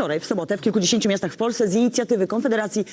wczoraj, w sobotę, w kilkudziesięciu miastach w Polsce z inicjatywy Konfederacji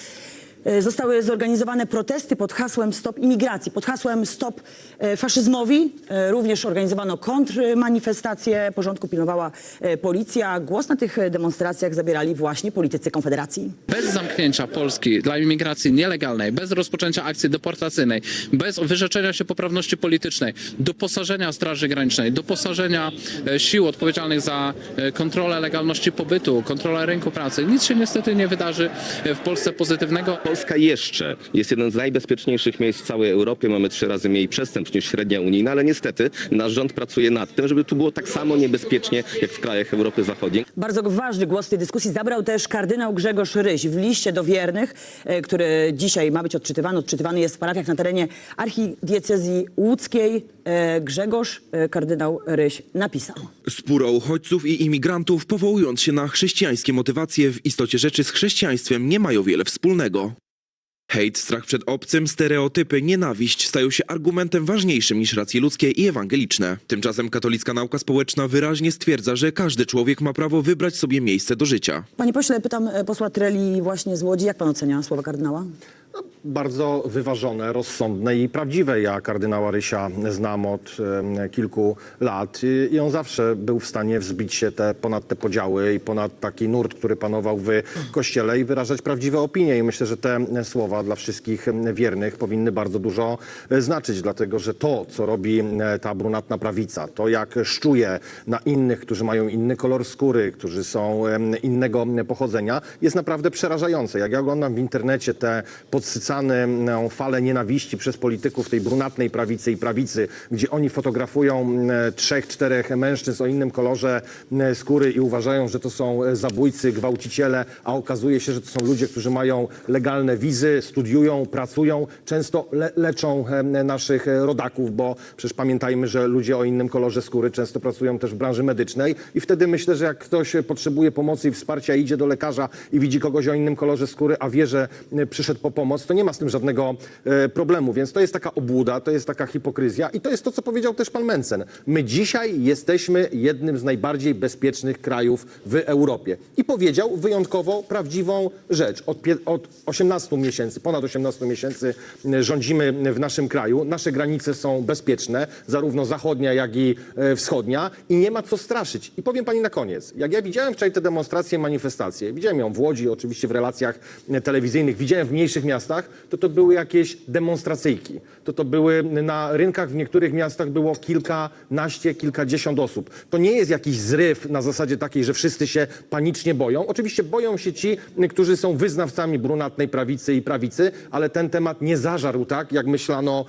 zostały zorganizowane protesty pod hasłem Stop imigracji, pod hasłem Stop e, faszyzmowi. E, Również organizowano kontrmanifestacje, porządku pilnowała e, policja. Głos na tych e, demonstracjach zabierali właśnie politycy Konfederacji. Bez zamknięcia Polski dla imigracji nielegalnej, bez rozpoczęcia akcji deportacyjnej, bez wyrzeczenia się poprawności politycznej, doposażenia Straży Granicznej, doposażenia e, sił odpowiedzialnych za e, kontrolę legalności pobytu, kontrolę rynku pracy, nic się niestety nie wydarzy e, w Polsce pozytywnego. Polska jeszcze jest jeden z najbezpieczniejszych miejsc w całej Europie. Mamy trzy razy mniej przestępstw niż średnia unijna, ale niestety nasz rząd pracuje nad tym, żeby tu było tak samo niebezpiecznie jak w krajach Europy Zachodniej. Bardzo ważny głos w tej dyskusji zabrał też kardynał Grzegorz Ryś. W liście do wiernych, e, który dzisiaj ma być odczytywany, odczytywany jest w parafiach na terenie archidiecezji łódzkiej. E, Grzegorz e, kardynał Ryś napisał. Spór o uchodźców i imigrantów, powołując się na chrześcijańskie motywacje, w istocie rzeczy z chrześcijaństwem nie mają wiele wspólnego. Hejt, strach przed obcym, stereotypy, nienawiść stają się argumentem ważniejszym niż racje ludzkie i ewangeliczne. Tymczasem katolicka nauka społeczna wyraźnie stwierdza, że każdy człowiek ma prawo wybrać sobie miejsce do życia. Panie pośle, pytam e, posła Treli właśnie z Łodzi. Jak pan ocenia słowa kardynała? Bardzo wyważone, rozsądne i prawdziwe. Ja kardynała Rysia znam od kilku lat i, on zawsze był w stanie wzbić się te, ponad te podziały i ponad taki nurt, który panował w Kościele i wyrażać prawdziwe opinie. I myślę, że te słowa dla wszystkich wiernych powinny bardzo dużo e, znaczyć, dlatego że to, co robi e, ta brunatna prawica, to jak szczuje na innych, którzy mają inny kolor skóry, którzy są innego pochodzenia, jest naprawdę przerażające. Jak ja oglądam w internecie te podsycane no, fale nienawiści przez polityków tej brunatnej prawicy i prawicy, gdzie oni fotografują m, trzech, czterech mężczyzn o innym kolorze m, skóry i uważają, że to są e, zabójcy, gwałciciele, a okazuje się, że to są ludzie, którzy mają legalne wizy, studiują, pracują, często le leczą naszych e, rodaków, bo przecież pamiętajmy, że ludzie o innym kolorze skóry często pracują też w branży medycznej i wtedy myślę, że jak ktoś potrzebuje pomocy i wsparcia, idzie do lekarza i widzi kogoś o innym kolorze skóry, a wie, że e, przyszedł po pomoc, to nie ma z tym żadnego e, problemu. Więc to jest taka obłuda, to jest taka hipokryzja i to jest to, co powiedział też pan Mencen. My dzisiaj jesteśmy jednym z najbardziej bezpiecznych krajów w Europie. I powiedział wyjątkowo prawdziwą rzecz. Od, od 18 miesięcy, ponad 18 miesięcy e, rządzimy w naszym kraju. Nasze granice są bezpieczne, zarówno zachodnia, jak i e, wschodnia i nie ma co straszyć. I powiem pani na koniec, jak ja widziałem wczoraj te demonstracje, manifestacje, widziałem ją w Łodzi, oczywiście w relacjach telewizyjnych, widziałem w mniejszych miastach, to to były jakieś demonstracyjki. To to były na rynkach w niektórych miastach było kilkanaście, kilkadziesiąt osób. To nie jest jakiś zryw na zasadzie takiej, że wszyscy się panicznie boją. Oczywiście boją się ci, którzy są wyznawcami brunatnej prawicy i prawicy, ale ten temat nie zażarł tak, jak myślano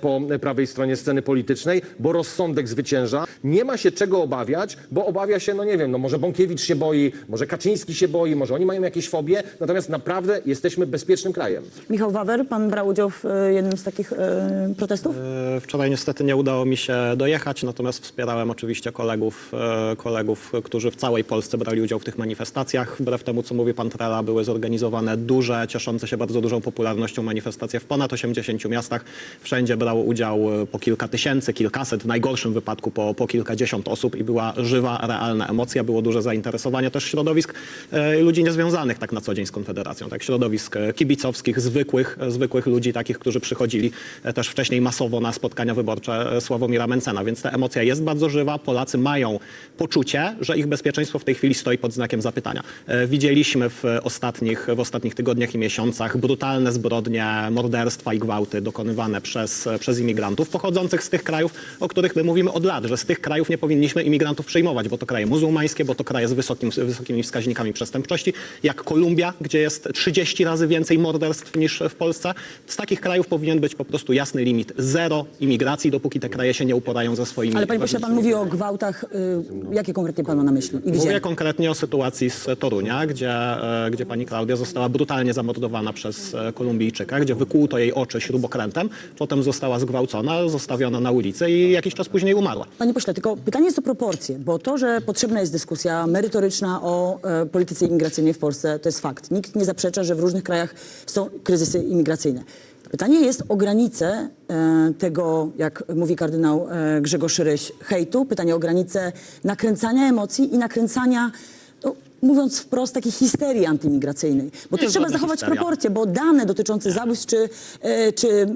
po prawej stronie sceny politycznej, bo rozsądek zwycięża. Nie ma się czego obawiać, bo obawia się, no nie wiem, no może Bąkiewicz się boi, może Kaczyński się boi, może oni mają jakieś fobie, natomiast naprawdę jesteśmy bezpiecznym krajem. Michał Wawer, pan brał udział w e, jednym z takich e, protestów? E, Wczoraj niestety nie udało mi się dojechać, natomiast wspierałem oczywiście kolegów, kolegów, którzy w całej Polsce brali udział w tych manifestacjach. Wbrew temu, co mówi pan Trela, były zorganizowane duże, cieszące się bardzo dużą popularnością manifestacje w ponad 80 miastach. Wszędzie brało udział po kilka tysięcy, kilkaset, w najgorszym wypadku po, po kilkadziesiąt osób i była żywa, realna emocja, było duże zainteresowanie też środowisk ludzi niezwiązanych tak na co dzień z Konfederacją, tak środowisk e, kibicowskich, zwykłych, zwykłych ludzi, takich, którzy przychodzili e, też wcześniej masowo na spotkania wyborcze e, Sławomira Mencena, więc ta emocja jest bardzo żywa. Polacy mają poczucie, że ich bezpieczeństwo w tej chwili stoi pod znakiem zapytania. E, Widzieliśmy w ostatnich, w ostatnich tygodniach i miesiącach brutalne zbrodnie, morderstwa i gwałty dokonywane przez, przez imigrantów pochodzących z tych krajów, o których my mówimy od lat, że z tych krajów nie powinniśmy imigrantów przyjmować, bo to kraje muzułmańskie, bo to kraje z wysokim, wysokimi wskaźnikami przestępczości, jak Kolumbia, gdzie jest 30 razy więcej morderstw niż w Polsce. Z takich krajów powinien być po prostu jasny limit zero imigracji, dopóki te kraje się nie uporają ze swoimi Ale panie pośle, pan mówi o gwałtach. y, Jakie konkretnie pan ma na myśli? I Mówię gdzie? konkretnie o sytuacji z Torunia, gdzie, e, gdzie pani Klaudia została brutalnie zamordowana przez e, Kolumbijczyka, gdzie wykłuto jej oczy śrubokrętem, potem została zgwałcona, zostawiona na ulicy i jakiś czas później umarła. Panie pośle, tylko pytanie jest o proporcje, bo to, że potrzebna jest dyskusja merytoryczna o e, polityce imigracyjnej w Polsce, to jest fakt. Nikt nie zaprzecza, że w różnych krajach są kryzysy imigracyjne. Pytanie jest o granicę e, tego, jak mówi kardynał e, Grzegorz Ryś, hejtu. Pytanie o granicę nakręcania emocji i nakręcania no, mówiąc wprost, takiej histerii antymigracyjnej. Bo tu trzeba zachować histeria. proporcje, bo dane dotyczące zabójstw czy, e, czy e,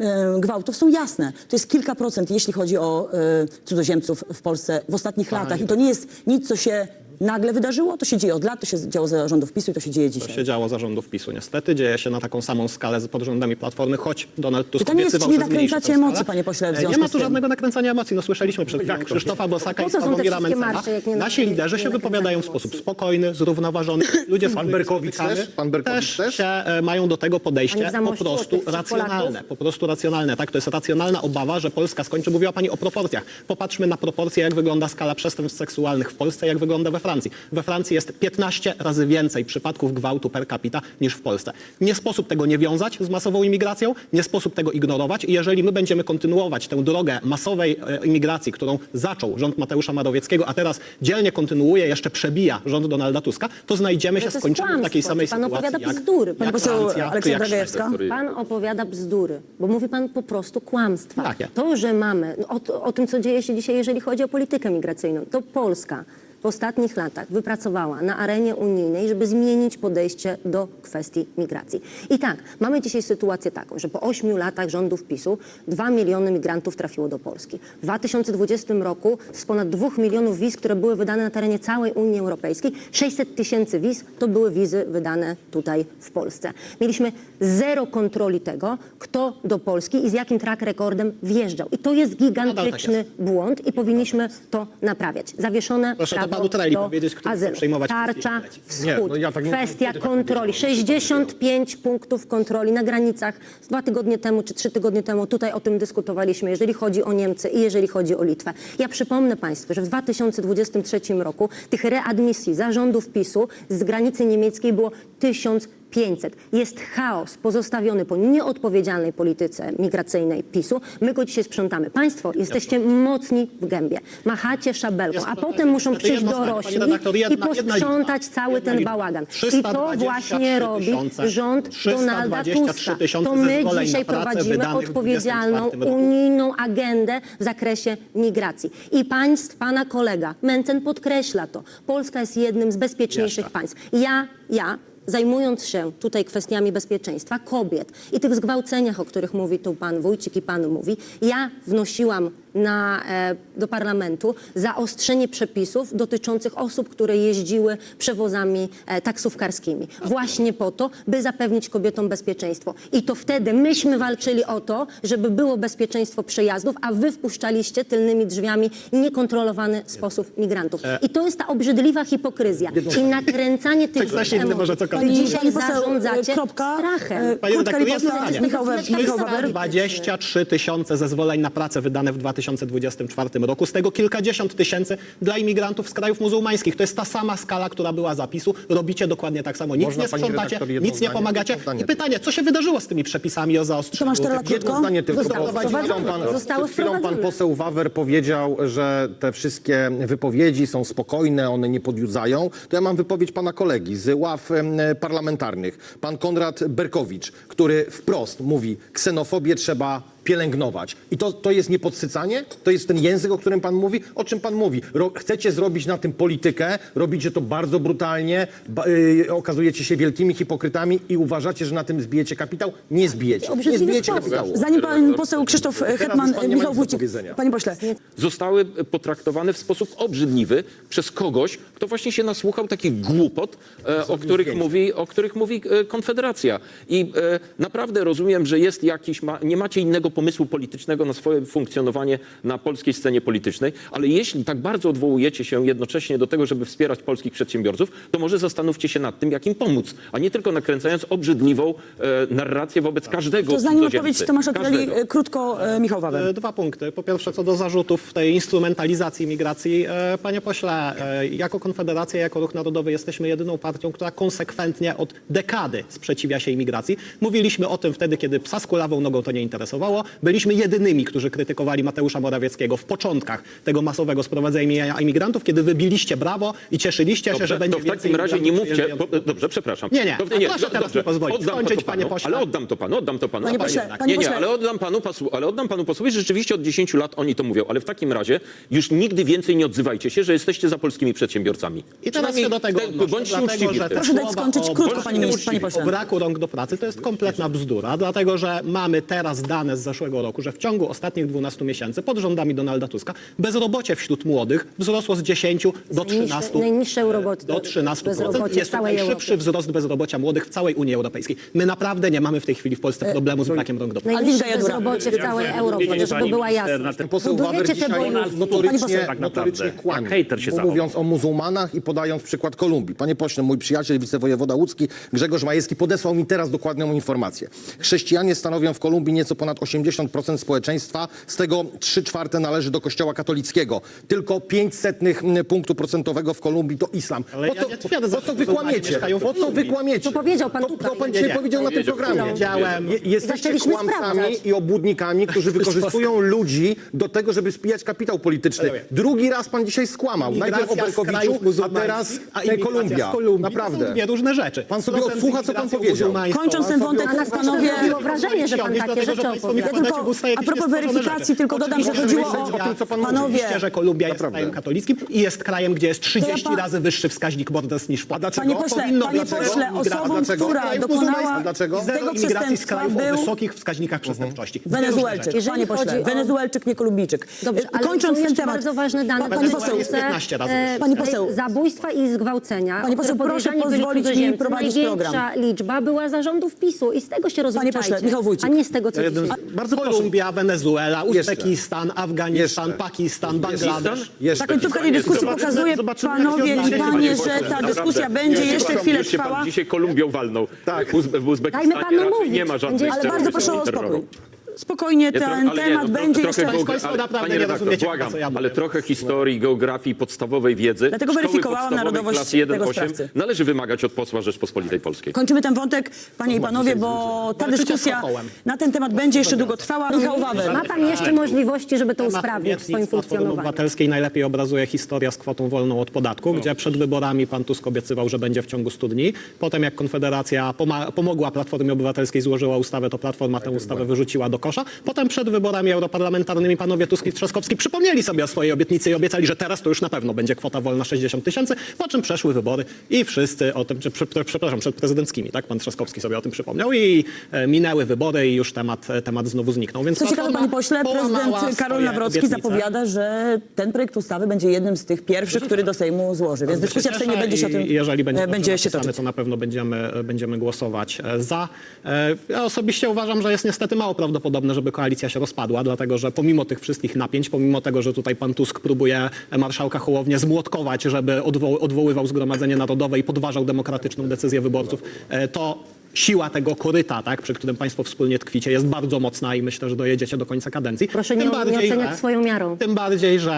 gwałtów są jasne. To jest kilka procent, jeśli chodzi o e, cudzoziemców w Polsce w ostatnich latach. I to nie jest nic, co się nagle wydarzyło, to się dzieje od lat, to się działo za rządów PiSu i to się dzieje To dzisiaj. się działo za rządów PiSu niestety. Dzieje się na taką samą skalę z pod rządami Platformy, choć Donald Tusk Pytanie jest, czy nie nakręcacie emocji, panie pośle, w E, związku Nie ma tu żadnego nakręcania emocji. No słyszeliśmy przed chwilą Krzysztofa Bosaka Po i co są te Sławomira Mencena. Nasi liderzy się wypowiadają w sposób spokojny, zrównoważony. Ludzie, z którymi Berkowicz też? Pan Berkowicz też? się e, mają do tego podejście po prostu racjonalne. Po prostu racjonalne, tak? To jest racjonalna obawa, że Polska skończy. Mówiła pani o proporcjach. Popatrzmy na proporcje, jak wygląda skala przestępstw seksualnych w Polsce, jak wygląda we Francji. We Francji jest 15 razy więcej przypadków gwałtu per capita niż w Polsce. Nie sposób tego nie wiązać z masową imigracją, nie sposób tego ignorować i jeżeli my będziemy kontynuować tę drogę masowej e, imigracji, którą zaczął rząd Mateusza Morawieckiego, a teraz dzielnie kontynuuje, jeszcze przebija rząd Donalda Tuska, to znajdziemy się, skończymy w takiej samej Pan sytuacji opowiada jak, bzdury. Poseł czy Aleksandra. Gajewska. Pan opowiada bzdury, bo mówi pan po prostu kłamstwa. Jakie? To, że mamy, no, o, o tym, co dzieje się dzisiaj, jeżeli chodzi o politykę migracyjną, to Polska w ostatnich latach wypracowała na arenie unijnej, żeby zmienić podejście do kwestii migracji. I tak, mamy dzisiaj sytuację taką, że po ośmiu latach rządów PiSu 2 miliony migrantów trafiło do Polski. W 2020 roku z ponad 2 milionów wiz, które były wydane na terenie całej Unii Europejskiej, 600 tysięcy wiz to były wizy wydane tutaj w Polsce. Mieliśmy zero kontroli tego, kto do Polski i z jakim track rekordem wjeżdżał. I to jest gigantyczny błąd i powinniśmy to naprawiać. Zawieszone Proszę to prawo panu Treli do powiedzieć, kto azylu. przejmować Tarcza wschód. Nie, no ja tak nie- Kwestia kiedy tak kontroli. 65 punktów kontroli na granicach. Dwa tygodnie temu czy trzy tygodnie temu tutaj o tym dyskutowaliśmy, jeżeli chodzi o Niemcy i jeżeli chodzi o Litwę. Ja przypomnę Państwu, że w 2023 roku tych readmisji zarządów PiSu z granicy niemieckiej było 1500. Jest chaos pozostawiony po nieodpowiedzialnej polityce migracyjnej PiSu. My go dzisiaj sprzątamy. Państwo jesteście mocni w gębie. Machacie szabelką, a potem muszą niestety przyjść jedno zdanie, dorośli pani redaktor, jedna- i jedna posprzątać cały Jedna ten liczba. bałagan. I to 323 właśnie robi tysiące- rząd 323 Donalda Tuska. tysiące To my zezwoleń dzisiaj na pracę prowadzimy wydanych w odpowiedzialną 24 roku. unijną agendę w zakresie migracji. I państw, pana kolega Mencen podkreśla to. Polska jest jednym z bezpieczniejszych Jeszcze. państw. Ja, ja zajmując się tutaj kwestiami bezpieczeństwa kobiet i tych zgwałceniach, o których mówi tu pan Wójcik i pan mówi, ja wnosiłam na, e, do parlamentu zaostrzenie przepisów dotyczących osób, które jeździły przewozami e, taksówkarskimi. Właśnie po to, by zapewnić kobietom bezpieczeństwo. I to wtedy myśmy walczyli o to, żeby było bezpieczeństwo przejazdów, a wy wpuszczaliście tylnymi drzwiami niekontrolowany sposób migrantów. I to jest ta obrzydliwa hipokryzja i nakręcanie tych Ktoś inny może cokolwiek. Dzisiaj zarządzacie kropka, strachem. e, Panie Krótka redaktor, jedno zdanie. Michał, We- Michał Wawer. 23 tysiące zezwoleń na pracę wydane w 2024 roku, z tego kilkadziesiąt tysięcy dla imigrantów z krajów muzułmańskich. To jest ta sama skala, która była zapisu. Robicie dokładnie tak samo. Nic Można, nie pani sprzątacie, redaktor, jedno nic nie zdanie? pomagacie. Jedno zdanie I pytanie, co się wydarzyło z tymi przepisami o zaostrzeniu? Tomasz krótko. Jedno zdanie tylko, Zostało bo przed chwilą wprowadzone. pan, Zostało przed chwilą pan wprowadzone. poseł Wawer powiedział, że te wszystkie wypowiedzi są spokojne, one nie podjudzają. To ja mam wypowiedź pana kolegi z ław em, parlamentarnych, pan Konrad Berkowicz, który wprost mówi, ksenofobię trzeba pielęgnować. I to, to jest niepodsycanie? To jest ten język, o którym pan mówi? O czym pan mówi? Ro, chcecie zrobić na tym politykę, robicie to bardzo brutalnie, ba, y, okazujecie się wielkimi hipokrytami i uważacie, że na tym zbijecie kapitał? Nie zbijecie. Nie zbijecie sposób. kapitału. Zanim pan poseł Krzysztof Hetman, pan nie ma Michał Wójcik. powiedzenia. Panie pośle, zostały potraktowane w sposób obrzydliwy przez kogoś, kto właśnie się nasłuchał takich głupot, e, o których mówi, o których mówi e, Konfederacja. I e, naprawdę rozumiem, że jest jakiś, ma, nie macie innego pomysłu politycznego na swoje funkcjonowanie na polskiej scenie politycznej, ale jeśli tak bardzo odwołujecie się jednocześnie do tego, żeby wspierać polskich przedsiębiorców, to może zastanówcie się nad tym, jak im pomóc, a nie tylko nakręcając obrzydliwą e, narrację wobec każdego to zanim cudzoziemcy. odpowiedź Tomasza Każdego. e, krótko e, Michał Wawer. E, Dwa punkty. Po pierwsze, co do zarzutów tej instrumentalizacji migracji. E, Panie pośle, e, jako Konfederacja, jako Ruch Narodowy jesteśmy jedyną partią, która konsekwentnie od dekady sprzeciwia się imigracji. Mówiliśmy o tym wtedy, kiedy psa z kulawą nogą to nie interesowało. Byliśmy jedynymi, którzy krytykowali Mateusza Morawieckiego w początkach tego masowego sprowadzenia imigrantów, kiedy wybiliście brawo i cieszyliście się, że będzie to w takim więcej razie nie imigrantów mówcie. przyjeżdżających. Dobrze, przepraszam. Nie, nie, To, a proszę teraz mi pozwolić oddam skończyć, to panie panu, pośle. Ale oddam to panu, oddam to panu. Panie pośle, jednak. panie nie, nie, pośle. ale oddam panu, posłu, ale oddam panu posłowi, że rzeczywiście od 10 lat oni to mówią, ale w takim razie już nigdy więcej nie odzywajcie się, że jesteście za polskimi przedsiębiorcami. I teraz się do tego te- odnoszę, Bądźcie dlatego, uczciwi. że w tym. te Proszę dać słowa skończyć krótko, panie ministrze, panie pośle. O braku rąk do pracy to jest kompletna bzdura, dlatego że mamy teraz dane z zeszłego roku, że w ciągu ostatnich 12 miesięcy pod rządami Donalda Tuska bezrobocie wśród młodych wzrosło z 10 do Najniższe- 13 najniższe roboty- do 13 bezrobocie w Jest to najszybszy wzrost bezrobocia młodych w całej Unii Europejskiej. My naprawdę nie mamy w tej chwili w Polsce problemu z brakiem rąk do pracy. Najniższe bezrobocie w całej Europie, żeby była jasność. Poseł te dzisiaj notorycznie, tak notorycznie naprawdę. kłamie, mówiąc o muzułmanach i podając przykład Kolumbii. Panie pośle, mój przyjaciel, wicewojewoda łódzki Grzegorz Majewski podesłał mi teraz dokładną informację. Chrześcijanie stanowią w Kolumbii nieco ponad 80% społeczeństwa, z tego 3 czwarte należy do kościoła katolickiego. Tylko 500 punktu procentowego w Kolumbii to islam. Ale Po ja co, nie twierdzę, po że co wy muzułmanie kłamiecie? mieszkają w Po co wy Kolumbii. kłamiecie? To powiedział pan To, tutaj. to pan Nie, dzisiaj nie. powiedział na tym Powiedział, programie. powiedziałem. Je- Jesteście Zaczęliśmy kłamcami sprawdzać. i obłudnikami, którzy wykorzystują ludzi do tego, żeby spijać kapitał polityczny. Ale- Drugi raz pan dzisiaj skłamał. Najpierw o Imigracja z Berkowiczu, a muzułmańskich, teraz a e, imigracja Kolumbia. Kolumbii To Naprawdę. są dwie różne rzeczy. Pan sobie Problem z odsłucha, co pan powiedział. muzułmańską. Kończąc ten wątek, A nas panowie... zrobiło wrażenie, że pan takie rzeczy opowiada. Tylko- a propos weryfikacji, rzeczy. tylko dodam, że chodziło o- o tym, co pan. Panowie, Oczywiście, że Kolumbia jest Naprawdę. krajem katolickim i jest krajem, gdzie jest 30 pan- razy wyższy wskaźnik morderstw niż w Polsce. Panie pośle, Powinno panie pośle, osobą, która dokonała. Dlaczego? Zero tego imigracji z przestępstwa krajów o był... wysokich wskaźnikach przestępczości. Dwie różne Wenezuelczyk, panie pośle, Wenezuelczyk, nie Kolumbijczyk. Dobrze, ale Kończąc ten temat. bardzo ważne dane Pani poseł, jest 15 razy e, wyższa. Pani poseł. Zabójstwa i zgwałcenia. Pani poseł, proszę pozwolić mi prowadzić Największa program. liczba była zarządów PiSu i z tego się rozliczajcie. pośle, Michał Wójcik. A nie z tego, co Bardzo Kolumbia, Wenezuela. Uzbekistan, Afganistan, Jeszcze. Pakistan, Bangladesz. Jeszcze. Ta końcówka tej dyskusji pokazuje, panowie i panie, że ta dyskusja będzie jeszcze chwilę Już się pan trwała. dzisiaj Kolumbią walnął. Tak. W, Uzbe- w Uzbekistanie Dajmy panu raczej mówić. nie ma żadnych Ale Ale bardzo proszę o terroru. Spokojnie, ten ale nie, temat no, tro- będzie jeszcze... geogra- Państwo ale- naprawdę panie nie redaktor, rozumiecie, błagam, co ja mówię. ale trochę historii, geografii, podstawowej wiedzy. Dlatego szkoły weryfikowałam podstawowej narodowość klasy 1-8 tego sprawcy. Należy wymagać od posła Rzeczpospolitej Polskiej. Kończymy ten wątek, panie i panowie, bo ta Walczycie z dyskusja kokołem. na ten temat będzie jeszcze długo trwała. Michał Wawer. Ma pan jeszcze możliwości, żeby to usprawnić w obietnic swoim Platformy funkcjonowaniu. Obywatelskiej najlepiej obrazuje historia z kwotą wolną od podatku, gdzie przed wyborami pan Tusk obiecywał, że będzie w ciągu 100 dni. Potem jak Konfederacja poma- pomogła Platformie Obywatelskiej, złożyła ustawę, to Platforma tę ustawę wyrzuciła do kosza. Potem przed wyborami europarlamentarnymi panowie Tusk i Trzaskowski przypomnieli sobie o swojej obietnicy i obiecali, że teraz to już na pewno będzie kwota wolna 60 tysięcy, po czym przeszły wybory i wszyscy o tym, czy, prze- prze- przepraszam, przed prezydenckimi, tak? Pan Trzaskowski sobie o tym przypomniał i e, minęły wybory i już temat, e, temat znowu zniknął. Więc Co ciekawe, panie pośle, prezydent Karol Nawrocki obietnice. zapowiada, że ten projekt ustawy będzie jednym z tych pierwszych, który do Sejmu złoży. Więc dyskusja w Sejmie będzie się o tym Jeżeli będzie, e, będzie się toczyć. to na pewno będziemy, będziemy głosować za. Ja osobiście uważam, że jest niestety mało prawdopodobne, żeby koalicja się rozpadła, dlatego że pomimo tych wszystkich napięć, pomimo tego, że tutaj pan Tusk próbuje marszałka Hołownię zmłotkować, żeby odwo- odwoływał Zgromadzenie Narodowe i podważał demokratyczną decyzję wyborców, e, to siła tego koryta, tak, przy którym państwo wspólnie tkwicie, jest bardzo mocna i myślę, że dojedziecie do końca kadencji. Proszę Tym nie, nie bardziej, oceniać że- swoją miarą. tym bardziej, że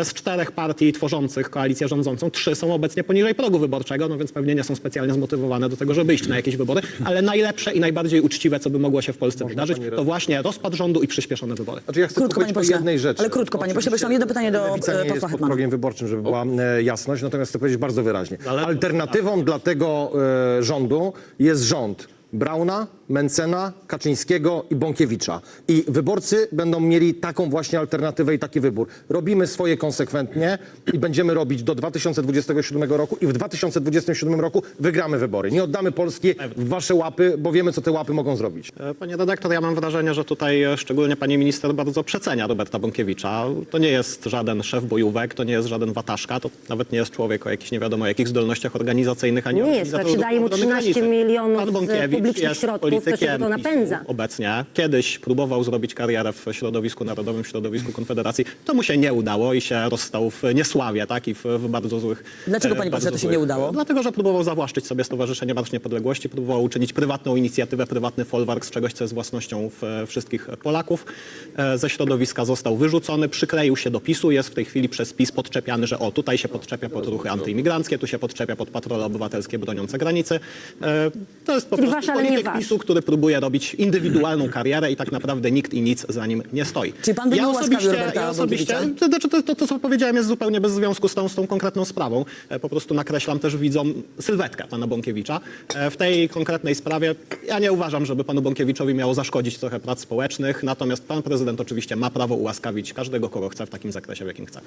e, z czterech partii tworzących koalicję rządzącą, trzy są obecnie poniżej progu wyborczego, no więc pewnie nie są specjalnie zmotywowane do tego, żeby iść na jakieś wybory, ale najlepsze i najbardziej uczciwe, co by mogło się w Polsce wydarzyć, to właśnie rozpad rządu i przyspieszone wybory. Znaczy ja chcę Krótko, powiedzieć panie pośle. jednej rzeczy. Ale krótko, panie pośle, bo mam jedno pytanie do, Lewica e, nie posła jest pod progiem wyborczym, żeby była e, jasność, natomiast chcę powiedzieć bardzo wyraźnie. Ale- Alternatywą dla tego e, rządu jest rząd Brauna, Mencena, Kaczyńskiego i Bąkiewicza. I wyborcy będą mieli taką właśnie alternatywę i taki wybór. Robimy swoje konsekwentnie i będziemy robić do 2027 roku i w 2027 roku wygramy wybory. Nie oddamy Polski w wasze łapy, bo wiemy, co te łapy mogą zrobić. E, Panie redaktor, ja mam wrażenie, że tutaj e, szczególnie pani minister bardzo przecenia Roberta Bąkiewicza. To nie jest żaden szef bojówek, to nie jest żaden wataszka, to nawet nie jest człowiek o jakichś nie wiadomo jakich zdolnościach organizacyjnych, ani Nie jest, organizatorów się daje mu obrony 13 granicy. milionów z publicznych jest środków, to się politykiem to napędza. Obecnie. Kiedyś próbował zrobić karierę w środowisku narodowym, w środowisku Konfederacji. To mu się nie udało i się rozstał w niesławie, tak, i w, w bardzo złych... Dlaczego, e, panie bardzo pośle, to się nie udało? Dlatego, że próbował zawłaszczyć sobie Stowarzyszenie Marsz Niepodległości, próbował uczynić prywatną inicjatywę, prywatny folwark z czegoś, co jest własnością w, wszystkich Polaków. E, Ze środowiska został wyrzucony, przykleił się do PiSu, jest w tej chwili przez PiS podczepiany, że o, tutaj się podczepia pod ruchy antyimigranckie, tu się podczepia pod patrole obywatelskie broniące granicy. E, To jest po Czyli prostu polityk. PiSu, który próbuje robić indywidualną karierę i tak naprawdę nikt i nic za nim nie stoi. Czyli pan by ułaskawił osobiście, Roberta ja osobiście to, znaczy to, to, to, co powiedziałem, jest zupełnie bez związku z tą, z tą konkretną sprawą. E, Po prostu nakreślam też widzom sylwetkę pana Bąkiewicza. E, W tej konkretnej sprawie ja nie uważam, żeby panu Bąkiewiczowi miało zaszkodzić trochę prac społecznych, natomiast pan prezydent oczywiście ma prawo ułaskawić każdego, kogo chce w takim zakresie, w jakim chce.